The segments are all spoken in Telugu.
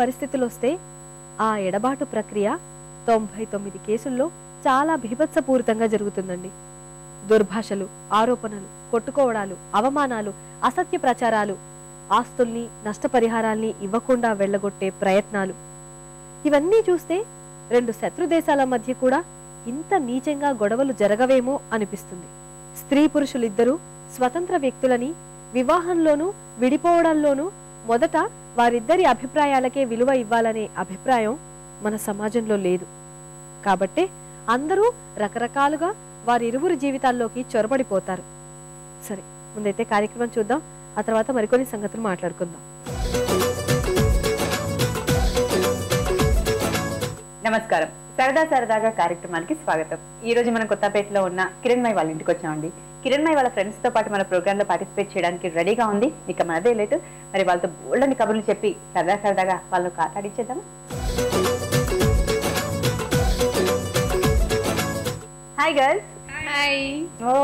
పరిస్థితులు వస్తే ఆ ఎడబాటు ప్రక్రియ తొంభై తొమ్మిది కేసుల్లో చాలా భీభత్సపూరితంగా జరుగుతుందండి. దుర్భాషలు ఆరోపణలు కొట్టుకోవడాలు అవమానాలు అసత్య ప్రచారాలు ఆస్తుల్ని నష్టపరిహారాల్ని ఇవ్వకుండా వెళ్ళగొట్టే ప్రయత్నాలు. ఇవన్నీ చూస్తే రెండు శత్రు దేశాల మధ్య కూడా ఇంత నీచంగా గొడవలు జరగవేమో అనిపిస్తుంది. స్త్రీ పురుషులిద్దరూ స్వతంత్ర వ్యక్తులని వివాహంలోనూ విడిపోవడంలోనూ మొదట వారిద్దరి అభిప్రాయాలకే విలువ ఇవ్వాలనే అభిప్రాయం మన సమాజంలో లేదు. కాబట్టే అందరూ రకరకాలుగా వారిరువురు జీవితాల్లోకి చొరబడిపోతారు. సరే ముందైతే కార్యక్రమం చూద్దాం. ఆ తర్వాత మరికొన్ని సంగతులు మాట్లాడుకుందాం. నమస్కారం. సరదా సరదాగా కార్యక్రమానికి స్వాగతం. ఈ రోజు మనం కొత్తపేటలో ఉన్న కిరణ్మయ్ వాళ్ళ ఇంటికి వచ్చామండి. కిరణ్మయ్ వాళ్ళ ఫ్రెండ్స్తో పాటు మన ప్రోగ్రామ్లో పార్టిసిపేట్ చేయడానికి రెడీగా ఉంది. ఇక మనదే లేటు మరి వాళ్ళతో బోల్డని కబుర్లు చెప్పి సరదా సరదాగా వాళ్ళు కాటాడించేద్దాం హాయ్ గర్ల్స్ హాయ్ ఓ.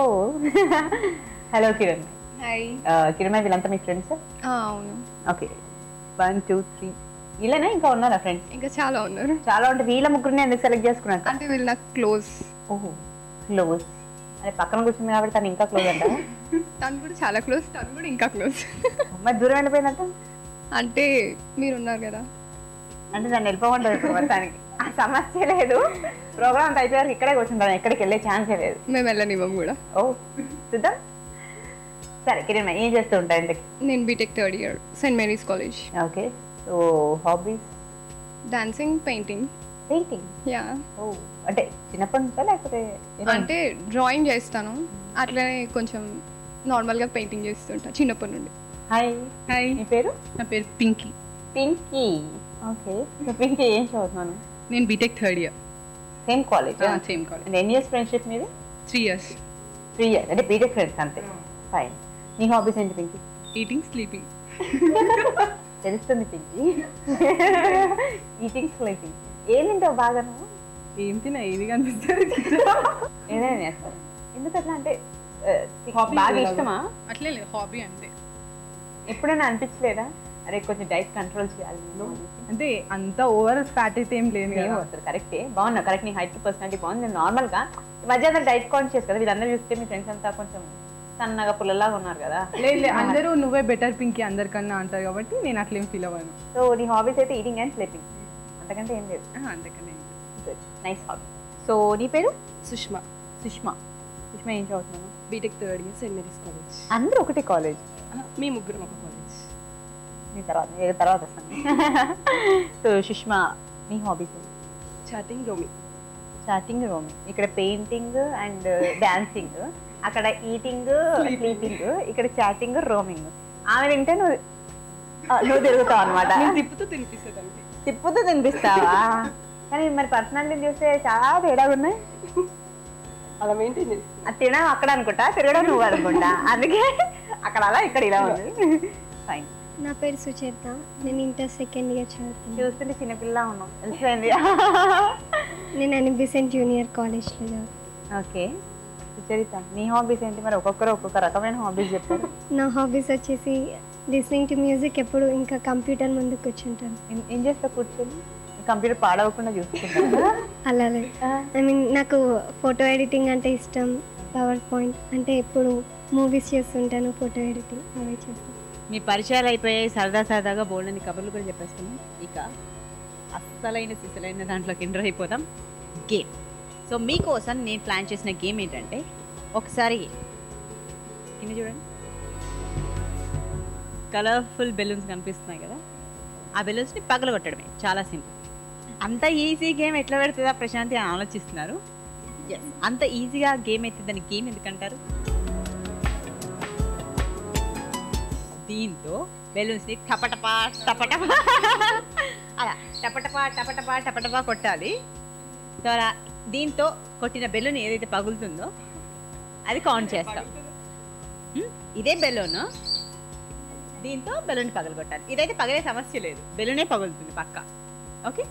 హలో కిరణ్. హాయ్ కిరణ్మయ్ వీళ్ళంతా మీ ఫ్రెండ్స్ అవును. ఓకే వన్ టూ త్రీ వీళ్ళైనా ఇంకా ఉన్నారా ఫ్రెండ్స్ ఇంకా చాలా ఉన్నారు. చాలా ఉంటే వీళ్ళ ముగ్గురిని ఎందుకు సెలెక్ట్ చేసుకున్నారు? అంటే వీళ్ళు క్లోజ్ ఓహో క్లోజ్ అదే పక్కన కూర్చుంది కాబట్టి తను ఇంకా క్లోజ్ అంట తను కూడా చాలా క్లోజ్ తను కూడా ఇంకా క్లోజ్ మరి దూరం వెళ్ళిపోయిందంట? అంటే మీరు ఉన్నారు కదా. అంటే నన్ను వెళ్ళిపోమంటారు ఇప్పుడు మొత్తానికి ఆ సమస్య లేదు. ప్రోగ్రామ్ అంతా అయిపోయారు ఇక్కడే కూర్చుంటాను ఎక్కడికి వెళ్ళే ఛాన్సే లేదు. మేము వెళ్ళనివ్వం కూడా. ఓ చూద్దాం. సరే కిరణ్ ఏం చేస్తూ ఇంతకి? నేను BTech third year Saint Mary's college okay. So hobbies dancing painting painting yeah ఓ అంటే చిన్నప్పటి నుంచా లేకపోతే? అంటే డ్రాయింగ్ చేస్తాను. అట్లనే కొంచెం నార్మల్గా పెయింటింగ్ చేస్తుంటా చిన్నప్పటి నుండి హాయ్ హాయ్ మీ పేరు? నా పేరు పింకీ పింకీ ఓకే పింకీ ఏం చదువుతున్నాను? నేను BTech third year same college same college ఎన్ని ఇయర్స్ ఫ్రెండ్షిప్ మీది? త్రీ ఇయర్స్ త్రీ ఇయర్స్ అంటే బీటెక్ ఫ్రెండ్స్ అంతే. ఫైన్ నీ హాబీస్ ఏంటి పింకీ ఈటింగ్ స్లీపింగ్ తెలుస్తుంది పింకీ. ఈటింగ్ స్లీపింగ్ ఏం తింటావు బాగా నువ్వు ఏం తిన్నా ఏది కనిపిస్తుంది ఏదైనా చేస్తావు ఎందుకు అట్లా అంటే బాగా ఇష్టమా? అట్లే లేదు హాబీ అంటే ఎప్పుడైనా అనిపించలేదా? అరే కొంచెం డైట్ కంట్రోల్ చేయాలి. అంటే అంత ఓవర్ ఫ్యాట్ అయితే ఏం లేదు వస్తుంది కరెక్టే. బాగున్నా కరెక్ట్ నీ హైట్ పర్సనాలిటీ బాగుంది. నార్మల్గా మధ్య డైట్ కాన్షియస్ కదా వీళ్ళందరూ చూస్తే మీ ఫ్రెండ్స్ అంతా కొంచెం సన్నగా పుల్లలాగా ఉన్నారు కదా. లేదు లేదు అందరూ నువ్వే బెటర్ పింకీ అందరికన్నా అంటారు కాబట్టి నేను అట్లేం ఫీల్ అవ్వను. సో నీ హాబీస్ అయితే ఈటింగ్ అండ్ స్లీపింగ్ అంతకంటే ఏం లేదు. గుడ్ నైస్ హాబీ సో నీ పేరు? సుష్మా. సుష్మా. సుష్మా ఏం చదువుతున్నాను BTech third year Saint Mary's college అందరూ ఒకటి కాలేజ్ మీ ముగ్గురం ఒక కాలేజ్ నీ తర్వాత తర్వాత వస్తాను. సో సుష్మా నీ హాబీస్ చాటింగ్ రోమి చాటింగ్ రోమింగ్ ఇక్కడ పెయింటింగ్ అండ్ డాన్సింగ్ అక్కడ ఈటింగ్ స్లీపింగ్ ఇక్కడ చాటింగ్ రోమింగ్ ఆమె తింటే నువ్వు నువ్వు తిరుగుతావు అనమాట తిప్పుతూ తినిపిస్తుంది అంతే తిప్పుతూ తినిపిస్తావా? కానీ మరి పర్సనాలిటీ చూస్తే చాలా తేడాగా ఉన్నాయి. అలా మెయింటైన్ అది తినడం అక్కడ అనుకుంటా తిరగడం నువ్వు అనుకుంటా. అందుకే అక్కడ అలా ఇక్కడ ఇలా ఉంది. ఫైన్ నా పేరు సుచేత నేను ఇంటర్ సెకండ్ ఇయర్ చదువుతున్నాను చూస్తుంటే చిన్నపిల్ల ఉన్నాం. తెలిసిపోయింది. నేను అనిబిసెంట్ జూనియర్ కాలేజ్లో ఓకే. సుచరిత నీ హాబీస్ ఏంటి? మరి ఒక్కొక్కరు ఒక్కొక్క రకమైన హాబీస్ చెప్పారు నా హాబీస్ వచ్చేసి లిస్నింగ్ టు మ్యూజిక్ ఎప్పుడు ఇంకా కంప్యూటర్ ముందు కూర్చుంటాను. ఏం- చేస్తా కూర్చొని? కంప్యూటర్ పాడవకుండా చూసుకుంటా అలాగే ఐ మీన్ నాకు ఫోటో ఎడిటింగ్ అంటే ఇష్టం పవర్ పాయింట్ అంటే ఎప్పుడు మూవీస్ చేస్తుంటాను ఫోటో ఎడిటింగ్ అవే చేస్తాను మీ పరిచయాలు అయిపోయాయి సరదా సరదాగా బోల్డని కబుర్లు కూడా చెప్పేసుకున్నాం. ఇక అస్సలైన సిసలైన దాంట్లోకి ఎంటర్ అయిపోతాం గేమ్ సో మీకోసం నేను ప్లాన్ చేసిన గేమ్ ఏంటంటే ఒకసారి కింద చూడండి. కలర్ఫుల్ బెలూన్స్ కనిపిస్తున్నాయి కదా. ఆ బెలూన్స్ని పగలగొట్టడమే. చాలా సింపుల్. అంత ఈజీ గేమ్ ఎట్లా పెడుతుందా ప్రశాంతి అని ఆలోచిస్తున్నారు. అంత ఈజీగా గేమ్ అయితే దాని గేమ్ ఎందుకంటారు? దీంతో బెలూన్స్ని టపటపా టపటపా. అలా. టపటపా టపటపా టపటపా కొట్టాలి. సో దీంతో కొట్టిన బెలూన్ ఏదైతే పగులుతుందో అది కౌంట్ చేస్తాం. ఇదే బెలూన్. దీంతో బెలూన్ పగలు కొట్టాలి ఇదైతే పగలే సమస్య లేదు. బెలూనే పగులుతుంది పక్క. ఓకే?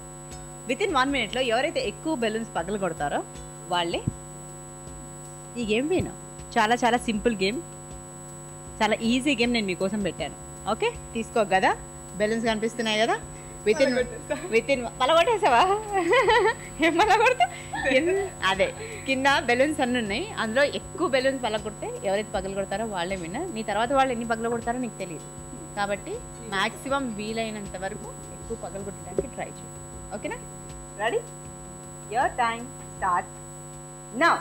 విత్ ఇన్ వన్ మినిట్లో ఎవరైతే ఎక్కువ బెలూన్స్ పగలు కొడతారో వాళ్ళే ఈ గేమ్ విను చాలా చాలా సింపుల్ గేమ్ చాలా ఈజీ గేమ్ నేను మీకోసం పెట్టాను. ఓకే? తీసుకో కదా బెలూన్స్ కనిపిస్తున్నాయి కదా విత్ ఇన్ విత్ ఇన్ పలగొట్టేసావా ఏం పలగొడతా అదే. కింద బెలూన్స్ అన్ని ఉన్నాయి. అందులో ఎక్కువ బెలూన్స్ పలగొడితే ఎవరైతే పగలు కొడతారో వాళ్ళే విన్న నీ తర్వాత వాళ్ళు ఎన్ని పగలు కొడతారో నీకు తెలియదు. కాబట్టి మాక్సిమం వీలైనంత వరకు ఎక్కువ పగలు కొట్టడానికి ట్రై చేయి. ఓకేనా? Ready your time start now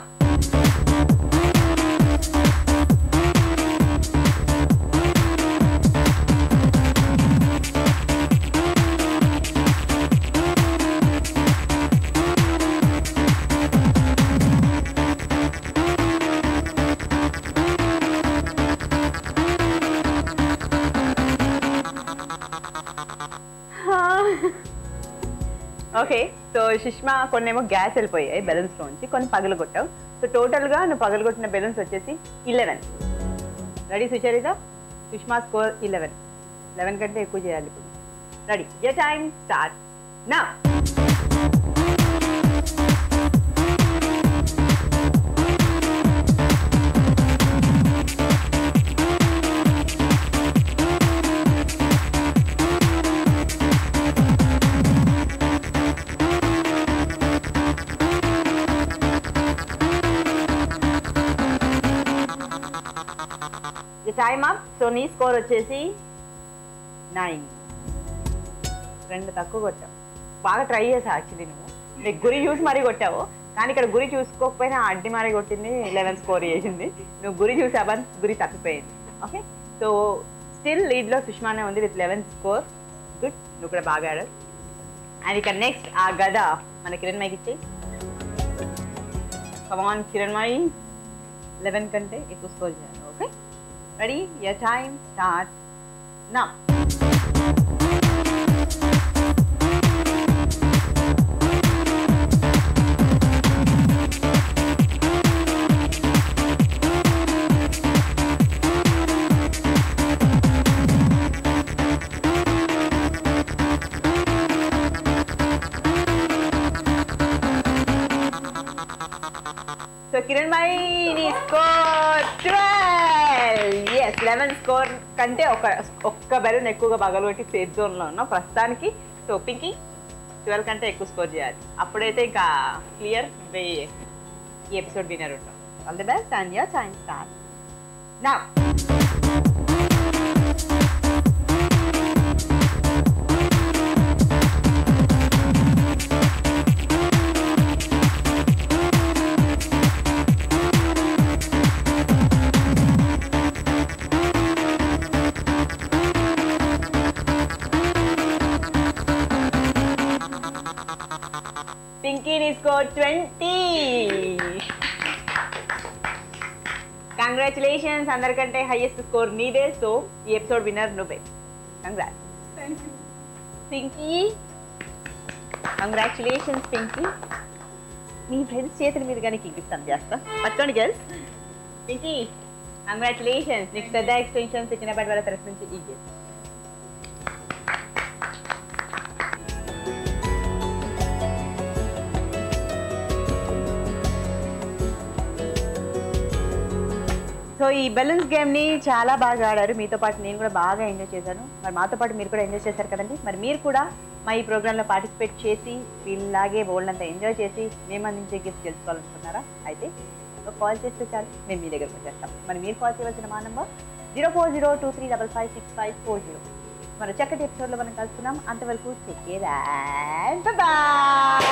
okay so Sushma కొన్నేమో గ్యాస్ వెళ్ళిపోయాయి బెలూన్స్ నుంచి కొన్ని పగలు కొట్టావు సో టోటల్గా నువ్వు పగలు కొట్టిన బెలూన్స్ వచ్చేసి eleven ready Sucharita? Sushma score eleven eleven కంటే ఎక్కువ చేయాలి ఇప్పుడు. Ready your time start now time up so నీ స్కోర్ వచ్చేసి నైన్ రెండు తక్కువ కొట్టావు. బాగా ట్రై చేసావు యాక్చువల్లీ నువ్వు. నీకు గురి చూసి మరీ కొట్టావు. కానీ ఇక్కడ గురి చూసుకోకపోయినా అడ్డి మరీ కొట్టింది లెవెన్ స్కోర్ చేసింది. నువ్వు గురి చూసావా గురి తప్పిపోయింది. ఓకే సో స్టిల్ లీడ్లో సుష్మానే ఉంది విత్ లెవెన్ స్కోర్ గుడ్ నువ్వు కూడా బాగా ఆడావు. అండ్ ఇక నెక్స్ట్ ఆ గద మన కిరణ్ మైకి ఇచ్చేయి. కమాన్ కిరణ్ మై లెవెన్ కంటే ఎక్కువ స్కోర్ చేయాలి. Okay ready your time start now Kiran Bhai score twelve yes eleven score కంటే ఒక ఒక్క బెలూన్ ఎక్కువగా పగలగొట్టి సేఫ్ జోన్లో ఉన్నాం. ప్రస్తుతానికి సో పింకి ట్వెల్వ్ కంటే ఎక్కువ స్కోర్ చేయాలి. అప్పుడైతే ఇంకా క్లియర్ ఈ ఎపిసోడ్ వినర్ ఉంటాం. All the best and your science star now Pinky నీ స్కోర్ ట్వంటీ. కంగ్రాచులేషన్స్ అందరికంటే హైయెస్ట్ స్కోర్ నీదే సో ఈ ఎపిసోడ్ విన్నర్ నువ్వే. కంగ్రాట్ పింకీ కంగ్రాచులేషన్స్ పింకీ మీ ఫ్రెండ్స్ చేతుల మీద కానీ ఇస్తాను చేస్తా పట్టుకోండి గర్ల్స్ పింకీ కంగ్రాచులేషన్స్ నీకు శ్రద్ధ ఎక్స్టెన్షన్స్ బట్టి వాళ్ళ తరఫు నుంచి ఈ గిఫ్ట్ సో ఈ బెలూన్స్ గేమ్ని చాలా బాగా ఆడారు. మీతో పాటు నేను కూడా బాగా ఎంజాయ్ చేశాను. మరి మాతో పాటు మీరు కూడా ఎంజాయ్ చేశారు కదండి. మరి మీరు కూడా మా ఈ ప్రోగ్రాంలో పార్టిసిపేట్ చేసి వీళ్ళలాగే బోల్డ్ ఎంజాయ్ చేసి మేము అందించే గిఫ్ట్ తెలుసుకోవాలనుకున్నారా అయితే కాల్ చేస్తే చాలు. మేము మీ దగ్గరకు వచ్చేస్తాం. మరి మీరు కాల్ చేయవలసిన మా number zero four zero two three double five six five four zero మరి చక్కటి ఎపిసోడ్లో మనం కలుసుకున్నాం అంతవరకు చెక్ బాయ్